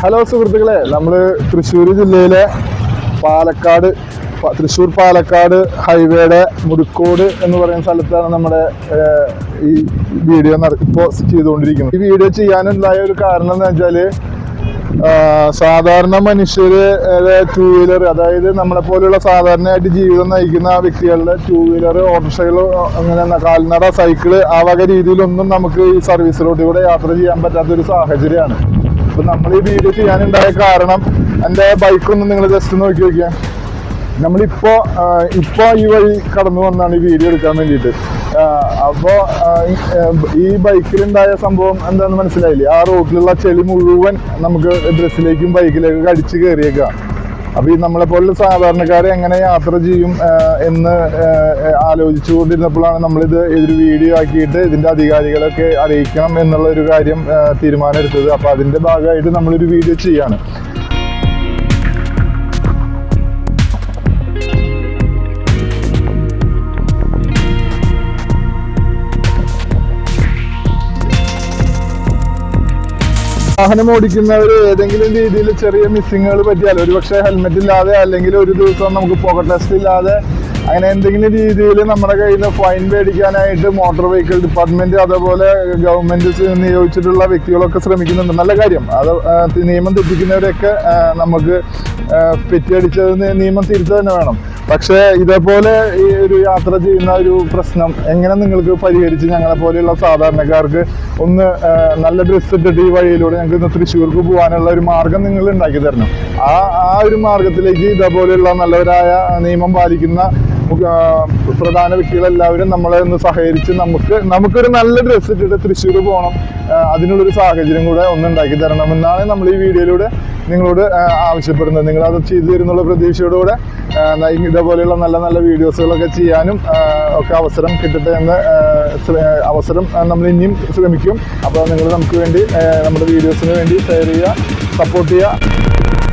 Hello സുഹൃത്തുക്കളെ നമ്മൾ തൃശ്ശൂർ ജില്ലയിലെ പാലക്കാട് തൃശ്ശൂർ പാലക്കാട് ഹൈവേയുടെ മുടുക്കോട് എന്ന് പറയുന്ന സ്ഥലത്താണ് നമ്മുടെ ഈ വീഡിയോ ഇപ്പോൾ ചെയ്തുകൊണ്ടിരിക്കുന്നത്. ഈ വീഡിയോ ചെയ്യാനുണ്ടായ ഒരു കാരണം എന്ന് വെച്ചാൽ സാധാരണ മനുഷ്യര് ടൂ വീലർ അതായത് നമ്മളെ പോലെയുള്ള സാധാരണയായിട്ട് ജീവിതം നയിക്കുന്ന വ്യക്തികളുടെ ടൂ വീലർ ഓട്ടോറിക്ഷകൾ അങ്ങനെ കാൽനട സൈക്കിൾ ആ വക രീതിയിലൊന്നും നമുക്ക് ഈ സർവീസ് റോഡിലൂടെ യാത്ര ചെയ്യാൻ പറ്റാത്തൊരു സാഹചര്യമാണ്. അപ്പൊ നമ്മൾ ഈ വീഡിയോ ചെയ്യാനുണ്ടായ കാരണം എന്റെ ബൈക്കൊന്ന് നിങ്ങൾ ജസ്റ്റ് നോക്കി നോക്കിയാൽ നമ്മളിപ്പോ ഇപ്പോ ഈ വഴി കടന്നു വന്നാണ് ഈ വീഡിയോ എടുക്കാൻ വേണ്ടിയിട്ട്. അപ്പോ ഈ ബൈക്കിലുണ്ടായ സംഭവം എന്താണെന്ന് മനസ്സിലായില്ലേ? ആ റോഡിലുള്ള ചെളി മുഴുവൻ നമുക്ക് ഡ്രസ്സിലേക്കും ബൈക്കിലേക്കും അടിച്ചു കയറിയേക്കാം അപ്പൊ ഈ നമ്മളെ പോലുള്ള സാധാരണക്കാരെ എങ്ങനെ യാത്ര ചെയ്യും എന്ന് ആലോചിച്ചു ആലോചിച്ചുകൊണ്ടിരുന്നപ്പോഴാണ് നമ്മളിത് ഒരു വീഡിയോ ആക്കിയിട്ട് ഇതിന്റെ അധികാരികളൊക്കെ അറിയിക്കണം എന്നുള്ള ഒരു കാര്യം തീരുമാനമെടുത്തത് തീരുമാനം എടുത്തത്. അപ്പൊ അതിന്റെ ഭാഗമായിട്ട് നമ്മളൊരു വീഡിയോ ചെയ്യാണ്. വാഹനം ഓടിക്കുന്നവർ ഏതെങ്കിലും രീതിയിൽ ചെറിയ മിസ്സിങ്ങുകൾ പറ്റിയാൽ ഒരുപക്ഷെ ഹെൽമെറ്റ് ഇല്ലാതെ അല്ലെങ്കിൽ ഒരു ദിവസം നമുക്ക് പോക്കറ്റ് ടെസ്റ്റ് ഇല്ലാതെ അങ്ങനെ എന്തെങ്കിലും രീതിയിൽ നമ്മുടെ കയ്യിൽ നിന്ന് ഫൈൻ മേടിക്കാനായിട്ട് മോട്ടോർ വെഹിക്കിൾ ഡിപ്പാർട്ട്മെന്റ് അതേപോലെ ഗവൺമെന്റ് നിയോഗിച്ചിട്ടുള്ള വ്യക്തികളൊക്കെ ശ്രമിക്കുന്നുണ്ട്. നല്ല കാര്യം. അത് നിയമം തെറ്റിക്കുന്നവരെയൊക്കെ നമുക്ക് പെറ്റിയടിച്ചത് നിയമം തിരിച്ചു തന്നെ വേണം. പക്ഷേ ഇതേപോലെ ഈ ഒരു യാത്ര ചെയ്യുന്ന ഒരു പ്രശ്നം എങ്ങനെ നിങ്ങൾക്ക് പരിഹരിച്ച് ഞങ്ങളെ പോലെയുള്ള സാധാരണക്കാർക്ക് ഒന്ന് നല്ല ഡ്രസ്സ് ഇട്ടിട്ട് ഈ വഴിയിലൂടെ ഞങ്ങൾക്ക് ഇന്ന് തൃശ്ശൂർക്ക് പോകാനുള്ള ഒരു മാർഗം നിങ്ങൾ ഉണ്ടാക്കി തരണം. ആ ആ ഒരു മാർഗത്തിലേക്ക് ഇതേപോലെയുള്ള നല്ലവരായ നിയമം പാലിക്കുന്ന പ്രധാന വ്യക്തികളെല്ലാവരും നമ്മളെ ഒന്ന് സഹകരിച്ച് നമുക്ക് നമുക്കൊരു നല്ല ഡ്രസ്സ് ഇട്ടിട്ട് തൃശ്ശൂർ പോകണം അതിനുള്ളൊരു സാഹചര്യം കൂടെ ഒന്ന് ഉണ്ടാക്കി തരണം എന്നാണ് നമ്മൾ ഈ വീഡിയോയിലൂടെ നിങ്ങളോട് ആവശ്യപ്പെടുന്നത്. നിങ്ങൾ അത് ചെയ്തു തരുന്നുള്ള പ്രതീക്ഷയോടുകൂടെ ഇതേപോലെയുള്ള നല്ല നല്ല വീഡിയോസുകളൊക്കെ ചെയ്യാനും ഒക്കെ അവസരം കിട്ടട്ടെ എന്ന് അവസരം നമ്മൾ ഇനിയും ശ്രമിക്കും. അപ്പോൾ നിങ്ങൾ നമുക്ക് വേണ്ടി നമ്മുടെ വീഡിയോസിന് വേണ്ടി ഷെയർ ചെയ്യുക സപ്പോർട്ട് ചെയ്യുക.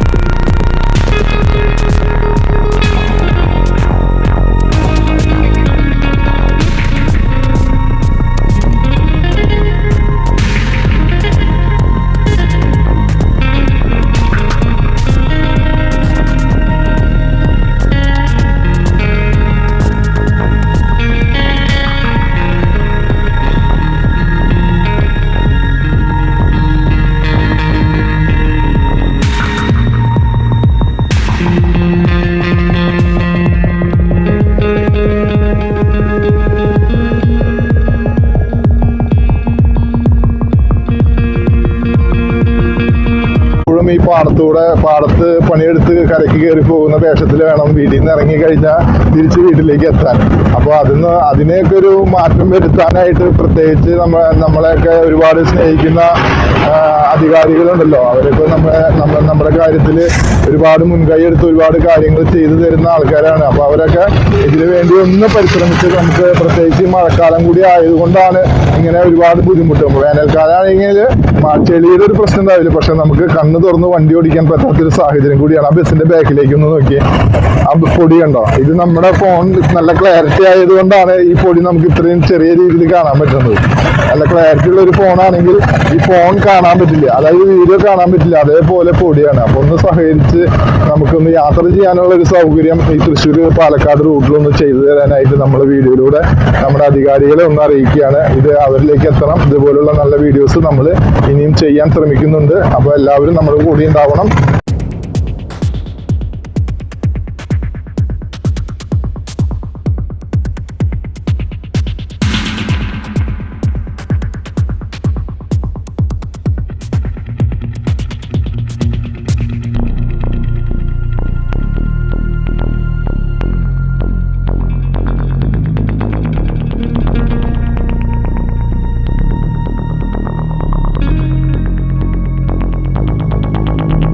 ഈ പാടത്തൂടെ പാടത്ത് പണിയെടുത്ത് കരയ്ക്ക് കയറി പോകുന്ന വേഷത്തിൽ വേണം വീട്ടിൽ നിന്ന് ഇറങ്ങി കഴിഞ്ഞാൽ തിരിച്ച് വീട്ടിലേക്ക് എത്താൻ. അപ്പോൾ അതിന് അതിനെയൊക്കെ ഒരു മാറ്റം വരുത്താനായിട്ട് പ്രത്യേകിച്ച് നമ്മ നമ്മളെയൊക്കെ ഒരുപാട് സ്നേഹിക്കുന്ന അധികാരികളുണ്ടല്ലോ. അവരൊക്കെ നമ്മളെ നമ്മ നമ്മുടെ കാര്യത്തിൽ ഒരുപാട് മുൻകൈ എടുത്ത് ഒരുപാട് കാര്യങ്ങൾ ചെയ്തു തരുന്ന ആൾക്കാരാണ്. അപ്പോൾ അവരൊക്കെ ഇതിനു വേണ്ടി ഒന്ന് പരിശ്രമിച്ച് നമുക്ക് പ്രത്യേകിച്ച് മഴക്കാലം കൂടി ആയതുകൊണ്ടാണ് ഇങ്ങനെ ഒരുപാട് ബുദ്ധിമുട്ട്. വേനൽക്കാലമാണെങ്കിൽ ചെളിയുടെ ഒരു പ്രശ്നം ഉണ്ടാവില്ല. പക്ഷെ നമുക്ക് കണ്ണ് തുറന്ന് വണ്ടി ഓടിക്കാൻ പറ്റാത്തൊരു സാഹചര്യം കൂടിയാണ്. ആ ബസ്സിന്റെ ബാക്കിലേക്ക് ഒന്ന് നോക്കി ആ പൊടി കണ്ടോ? ഇത് നമ്മുടെ ഫോൺ നല്ല ക്ലാരിറ്റി ആയതുകൊണ്ടാണ് ഈ പൊടി നമുക്ക് ഇത്രയും ചെറിയ രീതിയിൽ കാണാൻ പറ്റുന്നത്. നല്ല ക്ലാരിറ്റി ഉള്ള ഒരു ഫോണാണെങ്കിൽ ഈ ഫോൺ കാണാൻ പറ്റില്ല. അതായത് വീഡിയോ കാണാൻ പറ്റില്ല. അതേപോലെ പൊടിയാണ്. അപ്പൊ ഒന്ന് സഹകരിച്ച് നമുക്കൊന്ന് യാത്ര ചെയ്യാനുള്ള ഒരു സൗകര്യം ഈ തൃശ്ശൂർ പാലക്കാട് റൂട്ടിലൊന്ന് ചെയ്തു തരാനായിട്ട് നമ്മൾ വീഡിയോയിലൂടെ നമ്മുടെ അധികാരികളെ ഒന്ന് അറിയിക്കുകയാണ്. ഇത് അവരിലേക്ക് എത്തണം. ഇതുപോലുള്ള നല്ല വീഡിയോസ് നമ്മൾ ഇനിയും ചെയ്യാൻ ശ്രമിക്കുന്നുണ്ട്. അപ്പോൾ എല്ലാവരും നമ്മുടെ കൂടി ഉണ്ടാവണം